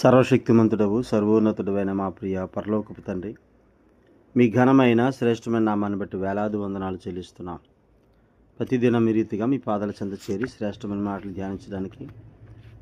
సర్వశక్తిమంతుడవు సర్వోన్నతుడవైన మా ప్రియ పరలోకపు తండ్రి మీ ఘనమైన శ్రేష్టమైన నామాన్ని బట్టి వేలాది వందనాలు చెల్లిస్తున్నాం. ప్రతిదినం మీ రీతిగా మీ పాదాల చెంత చేరి శ్రేష్టమైన మాటలు ధ్యానించడానికి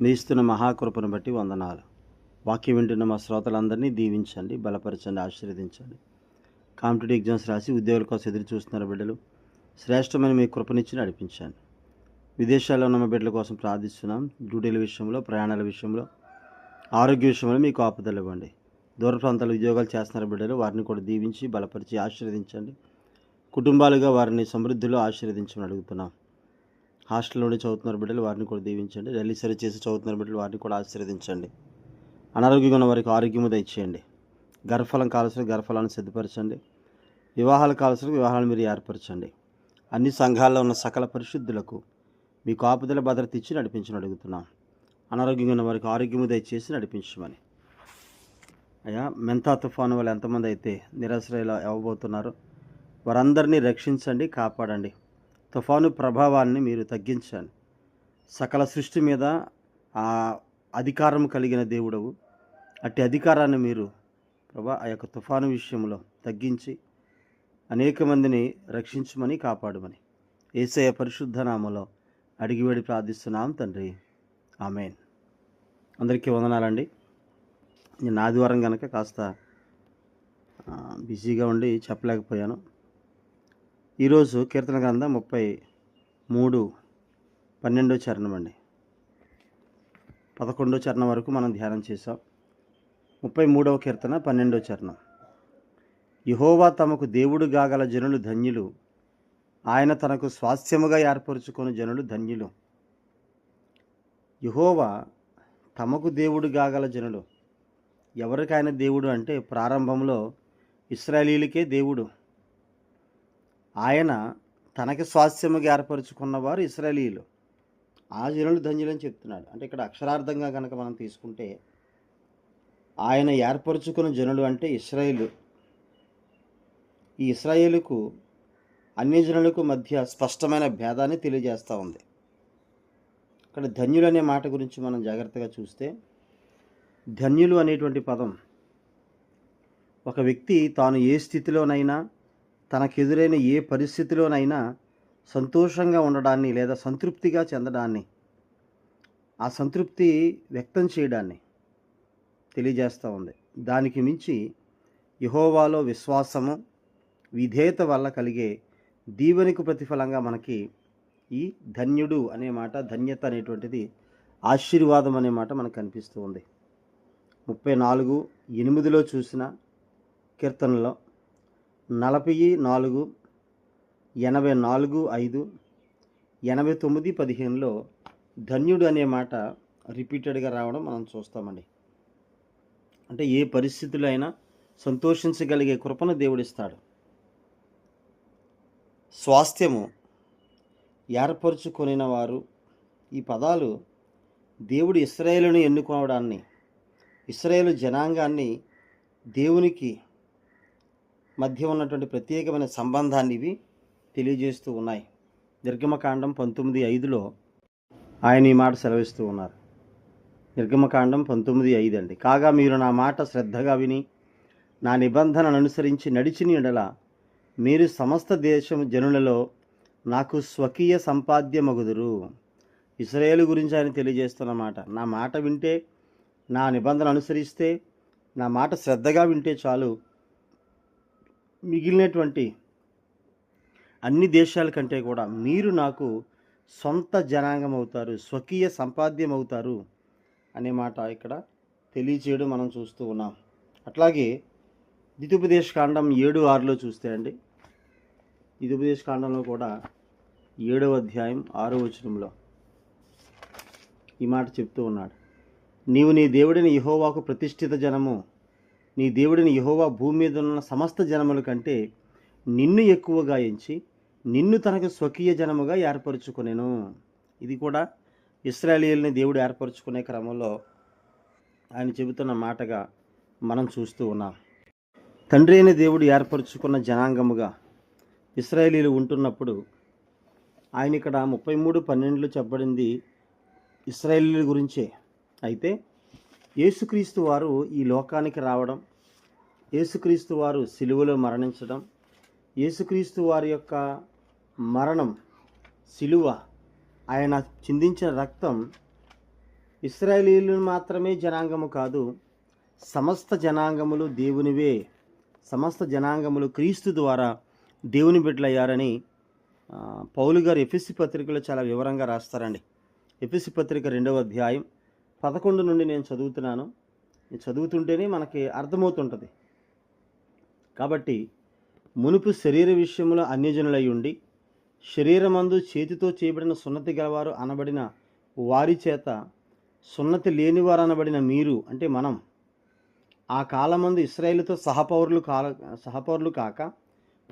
మీ ఇస్తున్న మహాకృపను బట్టి వందనాలు. వాక్యం వింటున్న మా శ్రోతలందరినీ దీవించండి బలపరచండి ఆశీర్వదించండి. కాంపిటేటివ్ ఎగ్జామ్స్ రాసి ఉద్యోగుల కోసం ఎదురు చూస్తున్నారు బిడ్డలు శ్రేష్టమైన మీ కృపనిచ్చి నడిపించండి. విదేశాల్లో ఉన్న మా బిడ్డల కోసం ప్రార్థిస్తున్నాం. డ్యూటీల విషయంలో ప్రయాణాల విషయంలో ఆరోగ్య విషయంలో మీకు ఆపదలు ఇవ్వండి. దూర ప్రాంతాల ఉద్యోగాలు చేస్తున్న బిడ్డలు వారిని కూడా దీవించి బలపరిచి ఆశీర్వదించండి. కుటుంబాలుగా వారిని సమృద్ధిలో ఆశీర్వదించమని అడుగుతున్నాం. హాస్టల్లోనే చదువుతున్న బిడ్డలు వారిని కూడా దీవించండి. ఢిల్లీ సరి చేసి చదువుతున్న బిడ్డలు వారిని కూడా ఆశీర్వదించండి. అనారోగ్యంగా ఉన్న వారికి ఆరోగ్యము దయచేయండి. గర్భఫలం కావాల్సిన గర్భఫలాన్ని సిద్ధపరచండి. వివాహాలు కావాల్సిన వివాహాలను మీరు ఏర్పరచండి. అన్ని సంఘాల్లో ఉన్న సకల పరిశుద్ధులకు మీకు ఆపుదల భద్రత ఇచ్చి నడిపించని అడుగుతున్నాం. అనారోగ్యంగా ఉన్న వారికి ఆరోగ్యము దయచేసి నడిపించమని. అయ్యా మెంతా తుఫాను వల్ల ఎంతమంది అయితే నిరాశ్రయలు అవ్వబోతున్నారో వారందరినీ రక్షించండి కాపాడండి. తుఫాను ప్రభావాన్ని మీరు తగ్గించండి. సకల సృష్టి మీద ఆ అధికారం కలిగిన దేవుడవు. అట్టి అధికారాన్ని మీరు ప్రభా ఆ యొక్క తుఫాను విషయంలో తగ్గించి అనేక మందిని రక్షించమని కాపాడమని. ఏసయ పరిశుద్ధ నామలో అడిగివేడి ప్రార్థిస్తున్నాం తండ్రి. ఆమెన్. అందరికీ వందనాలండి. నేను ఆదివారం కనుక కాస్త బిజీగా ఉండి చెప్పలేకపోయాను. ఈరోజు కీర్తన గ్రంథం ముప్పై మూడు పన్నెండో చరణం అండి. పదకొండో చరణం వరకు మనం ధ్యానం చేసాం ముప్పై మూడవ కీర్తన పన్నెండో చరణం. యహోవా తమకు దేవుడు గాగల జనులు ధన్యులు. ఆయన తనకు స్వాస్థ్యముగా ఏర్పరచుకొని జనులు ధన్యులు. యహోవా తమకు దేవుడు గాగల జనుడు ఎవరికైనా దేవుడు అంటే ప్రారంభంలో ఇస్రాయలీలకే దేవుడు. ఆయన తనకి స్వాస్థ్యముగా ఏర్పరచుకున్నవారు ఇస్రాయలీలు. ఆ జనులు ధన్యులని చెప్తున్నాడు. అంటే ఇక్కడ అక్షరార్థంగా కనుక మనం తీసుకుంటే ఆయన ఏర్పరచుకున్న జనులు అంటే ఇస్రాయేలు. ఈ ఇస్రాయేలుకు అన్ని జనులకు మధ్య స్పష్టమైన భేదాన్ని తెలియజేస్తూ ఉంది. ఇక్కడ ధన్యులు అనే మాట గురించి మనం జాగ్రత్తగా చూస్తే ధన్యులు అనేటువంటి పదం ఒక వ్యక్తి తాను ఏ స్థితిలోనైనా తనకెదురైన ఏ పరిస్థితిలోనైనా సంతోషంగా ఉండడాన్ని లేదా సంతృప్తిగా చెందడాన్ని ఆ సంతృప్తి వ్యక్తం చేయడాన్ని తెలియజేస్తూ ఉంది. దానికి మించి యహోవాలో విశ్వాసము విధేయత వల్ల కలిగే దీవెనికి ప్రతిఫలంగా మనకి ఈ ధన్యుడు అనే మాట ధన్యత అనేటువంటిది ఆశీర్వాదం అనే మాట మనకు కనిపిస్తూ ఉంది. ముప్పై నాలుగు ఎనిమిదిలో చూసిన కీర్తనలో నలభై నాలుగు ఎనభై నాలుగు ఐదు ఎనభై తొమ్మిది పదిహేనులో ధన్యుడు అనే మాట రిపీటెడ్గా రావడం మనం చూస్తామండి. అంటే ఏ పరిస్థితులు అయినా సంతోషించగలిగే కృపను దేవుడిస్తాడు స్వాస్థ్యము ఏర్పరచుకొనిన వారు ఈ పదాలు దేవుడు ఇస్రాయేలును ఎన్నుకోవడాన్ని ఇస్రాయేలు జనాంగాన్ని దేవునికి మధ్య ఉన్నటువంటి ప్రత్యేకమైన సంబంధాన్ని ఇవి తెలియజేస్తూ ఉన్నాయి. నిర్గమకాండం పంతొమ్మిది ఐదులో ఆయన ఈ మాట సెలవిస్తూ ఉన్నారు. నిర్గమకాండం పంతొమ్మిది ఐదు అండి. కాగా మీరు నా మాట శ్రద్ధగా విని నా నిబంధనను అనుసరించి నడిచిన ఎడల మీరు సమస్త దేశం జనులలో నాకు స్వకీయ సంపాద్యమగుదురు. ఇస్రాయేల్ గురించి ఆయన తెలియజేస్తున్నమాట నా మాట వింటే నా నిబంధన అనుసరిస్తే నా మాట శ్రద్ధగా వింటే చాలు. మిగిలినటువంటి అన్ని దేశాల కంటే కూడా మీరు నాకు సొంత జనాంగం అవుతారు స్వకీయ సంపాద్యం అవుతారు అనే మాట ఇక్కడ తెలియచేయడం మనం చూస్తూ ఉన్నాం. అట్లాగే ద్వితీయోపదేశ కాండం ఏడు ఆరులో చూస్తే అండి. ద్వితీయోపదేశ కాండంలో కూడా ఏడవ అధ్యాయం ఆరో వచనంలో ఈ మాట చెప్తూ ఉన్నాడు. నీవు నీ దేవుడిని యహోవాకు ప్రతిష్ఠిత జనము నీ దేవుడిని యహోవా భూమి మీద ఉన్న సమస్త జనముల కంటే నిన్ను ఎక్కువగా ఎంచి నిన్ను తనకు స్వకీయ జనముగా ఏర్పరచుకునేను. ఇది కూడా ఇస్రాయేలీల్ని దేవుడు ఏర్పరచుకునే క్రమంలో ఆయన చెబుతున్న మాటగా మనం చూస్తూ ఉన్నాం. తండ్రి అయిన దేవుడు ఏర్పరచుకున్న జనాంగముగా ఇస్రాయేలీలు ఉంటున్నప్పుడు ఆయన ఇక్కడ ముప్పై మూడు పన్నెండులో చెప్పబడింది ఇస్రాయేలీల గురించే. అయితే యేసుక్రీస్తు వారు ఈ లోకానికి రావడం యేసుక్రీస్తు వారు సిలువలో మరణించడం యేసుక్రీస్తు వారి యొక్క మరణం సిలువ ఆయన చిందించిన రక్తం ఇస్రాయేలీలు మాత్రమే జనాంగము కాదు సమస్త జనాంగములు దేవునివే సమస్త జనాంగములు క్రీస్తు ద్వారా దేవుని బిడ్డలయ్యారని పౌలు గారు ఎఫ్ఎస్సి పత్రికలో చాలా వివరంగా రాస్తారండి. ఎఫ్ఎస్సి పత్రిక రెండవ అధ్యాయం పదకొండు నుండి నేను చదువుతున్నాను. చదువుతుంటేనే మనకి అర్థమవుతుంటుంది. కాబట్టి మునుపు శరీర విషయంలో అన్యజనులై ఉండి శరీరమందు చేతితో చేయబడిన సున్నతి గలవారు అనబడిన వారి చేత సున్నతి లేనివారు అనబడిన మీరు అంటే మనం ఆ కాలమందు ఇస్రాయేలుతో సహపౌరులు కాల సహపౌరులు కాక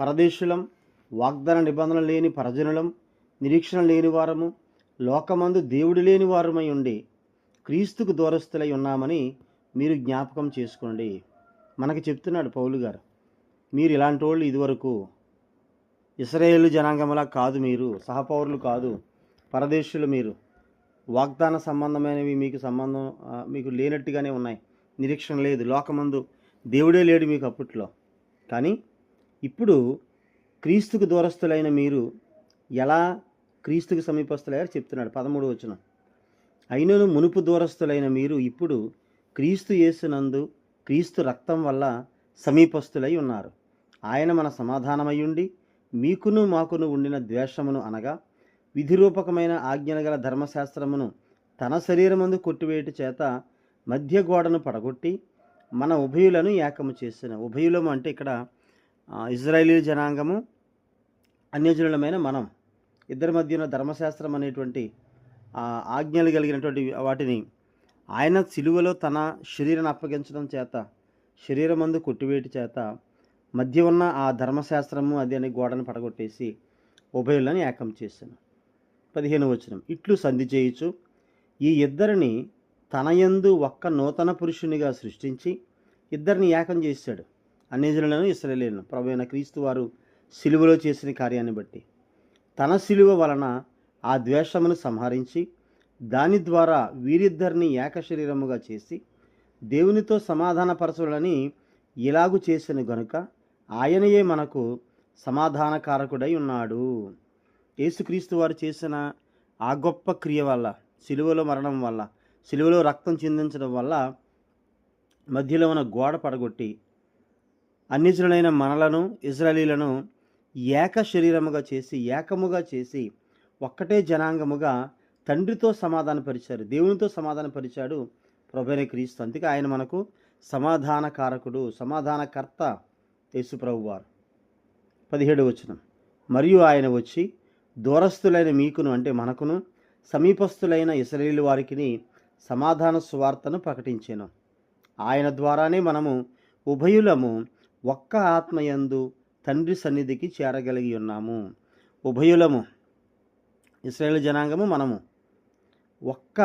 పరదేశులం వాగ్దాన నిబంధన లేని పరజనులం నిరీక్షణ లేని వారము లోకమందు దేవుడు లేని వారమై ఉండి క్రీస్తుకు దూరస్తులై ఉన్నామని మీరు జ్ఞాపకం చేసుకోండి. మనకి చెప్తున్నాడు పౌలు గారు మీరు ఇలాంటి వాళ్ళు ఇదివరకు ఇస్రాయేల్ జనాంగములా కాదు మీరు సహపౌరులు కాదు పరదేశులు మీరు. వాగ్దాన సంబంధమైనవి మీకు సంబంధం మీకు లేనట్టుగానే ఉన్నాయి. నిరీక్షణ లేదు. లోకమందు దేవుడే లేడు మీకు అప్పట్లో. కానీ ఇప్పుడు క్రీస్తుకు దూరస్తులైన మీరు ఎలా క్రీస్తుకు సమీపస్తులయ్యారు చెప్తున్నాడు పదమూడు వచనం. అయినను మునుపు దూరస్తులైన మీరు ఇప్పుడు క్రీస్తు యేసునందు క్రీస్తు రక్తం వల్ల సమీపస్తులై ఉన్నారు. ఆయన మన సమాధానమయ్యుండి మీకును మాకును ఉండిన ద్వేషమును అనగా విధిరూపకమైన ఆజ్ఞల గల ధర్మశాస్త్రమును తన శరీరమందు కొట్టివేయట చేత మధ్య గోడను పడగొట్టి మన ఉభయులను ఏకము చేసిన. ఉభయులము అంటే ఇక్కడ ఇజ్రాయేలీ జనాంగము అన్యజనులమైన మనం ఇద్దరి మధ్యన ధర్మశాస్త్రం అనేటువంటి ఆజ్ఞలు కలిగినటువంటి వాటిని ఆయన సిలువలో తన శరీరాన్ని అప్పగించడం చేత శరీరమందు కొట్టివేటి చేత మధ్య ఉన్న ఆ ధర్మశాస్త్రము అది అనే గోడను పడగొట్టేసి ఉభయులను ఏకం చేశాను పదిహేను వచనం. ఇట్లు సంధి చేయుచు ఈ ఇద్దరిని తనయందు ఒక్క నూతన పురుషునిగా సృష్టించి ఇద్దరిని ఏకం చేశాడు. అన్యజనులను ఇస్రాయేలీలను ప్రభు అయిన క్రీస్తు వారు సిలువలో చేసిన కార్యాన్ని బట్టి తన సిలువ వలన ఆ ద్వేషమును సంహరించి దాని ద్వారా వీరిద్దరిని ఏక శరీరముగా చేసి దేవునితో సమాధానపరచులని ఇలాగు చేసిన గనుక ఆయనయే మనకు సమాధానకారకుడై ఉన్నాడు. యేసుక్రీస్తు వారు చేసిన ఆ గొప్ప క్రియ వల్ల సిలువలో మరణం వల్ల సిలువలో రక్తం చిందించడం వల్ల మధ్యలో ఉన్న గోడ పడగొట్టి అన్నిజులైన మనలను ఇజ్రాయలీలను ఏక శరీరముగా చేసి ఏకముగా చేసి ఒక్కటే జనాంగముగా తండ్రితో సమాధానపరిచారు దేవునితో సమాధానపరిచాడు ప్రభునే క్రీస్తు. అందుకే ఆయన మనకు సమాధానకారకుడు సమాధానకర్త యేసు ప్రభువారు పదిహేడు వచనం. మరియు ఆయన వచ్చి దూరస్థులైన మీకును అంటే మనకును సమీపస్థులైన ఇస్రాయేలు వారికి సమాధాన సువార్తను ప్రకటించాను. ఆయన ద్వారానే మనము ఉభయులము ఒక్క ఆత్మయందు తండ్రి సన్నిధికి చేరగలిగి ఉన్నాము. ఉభయులము ఇస్రాయేల్ జనాంగము మనము. ఒక్క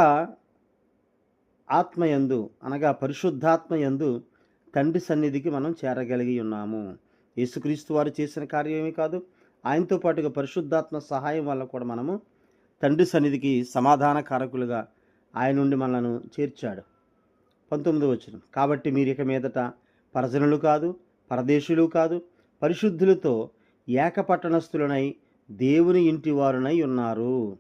ఆత్మయందు అనగా పరిశుద్ధాత్మయందు తండ్రి సన్నిధికి మనం చేరగలిగి ఉన్నాము. యేసుక్రీస్తు వారు చేసిన కార్యమే కాదు ఆయనతో పాటుగా పరిశుద్ధాత్మ సహాయం వల్ల కూడా మనము తండ్రి సన్నిధికి సమాధానకారకులుగా ఆయన నుండి మనలను చేర్చాడు. పంతొమ్మిది వచ్చిన కాబట్టి మీరు ఇక మీదట పరజనులు కాదు పరదేశులు కాదు పరిశుద్ధులతో ఏకపట్టణస్థులనై దేవుని ఇంటి వారునై ఉన్నారు.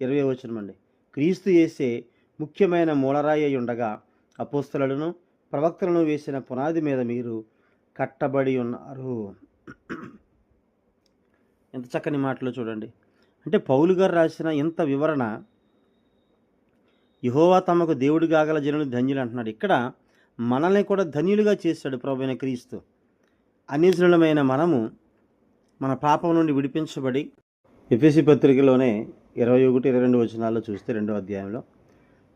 ఇరవై వచనమండి. క్రీస్తు చేసే ముఖ్యమైన మూలరాయి అయి ఉండగా అపోస్తలను ప్రవక్తలను వేసిన పునాది మీద మీరు కట్టబడి ఉన్నారు. ఎంత చక్కని మాటలు చూడండి. అంటే పౌలు గారు రాసిన ఇంత వివరణ యహోవా తమకు దేవుడు కాగల జనులు ధన్యులు అంటున్నాడు. ఇక్కడ మనల్ని కూడా ధన్యులుగా చేశాడు ప్రభువైన క్రీస్తు. అన్యజనులమైన మనము మన పాపం నుండి విడిపించబడి ఎఫ్ఎసి పత్రికలోనే ఇరవై ఒకటి ఇరవై రెండు వచనాల్లో చూస్తే రెండో అధ్యాయంలో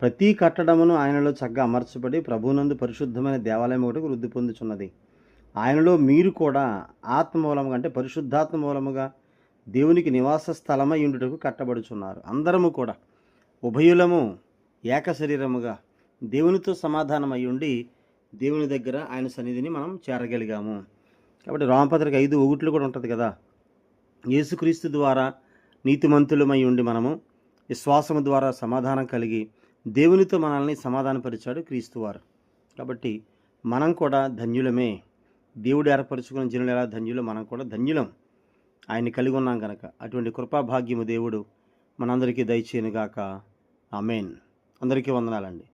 ప్రతి కట్టడమును ఆయనలో చక్కగా అమర్చబడి ప్రభునందు పరిశుద్ధమైన దేవాలయం ఒకటి వృద్ధి పొందుచున్నది. ఆయనలో మీరు కూడా ఆత్మ మూలముగా అంటే పరిశుద్ధాత్మ మూలముగా దేవునికి నివాస స్థలమై ఉండుటకు కట్టబడుచున్నారు. అందరము కూడా ఉభయులము ఏక శరీరముగా దేవునితో సమాధానమై ఉండి దేవుని దగ్గర ఆయన సన్నిధిని మనం చేరగలిగాము. కాబట్టి రామపత్రిక ఐదు ఒకట్లు కూడా ఉంటుంది కదా? యేసుక్రీస్తు ద్వారా నీతిమంతులమై ఉండి మనము విశ్వాసము ద్వారా సమాధానం కలిగి దేవునితో మనల్ని సమాధానపరిచాడు క్రీస్తువారు కాబట్టి మనం కూడా ధన్యులమే. దేవుడు ఏర్పరచుకున్న జనులు ఎలా ధన్యులు మనం కూడా ధన్యులం. ఆయన్ని కలిగి ఉన్నాం కనుక అటువంటి కృపాభాగ్యము దేవుడు మనందరికీ దయచేయనుగాక. ఆమెన్. అందరికీ వందనాలండి.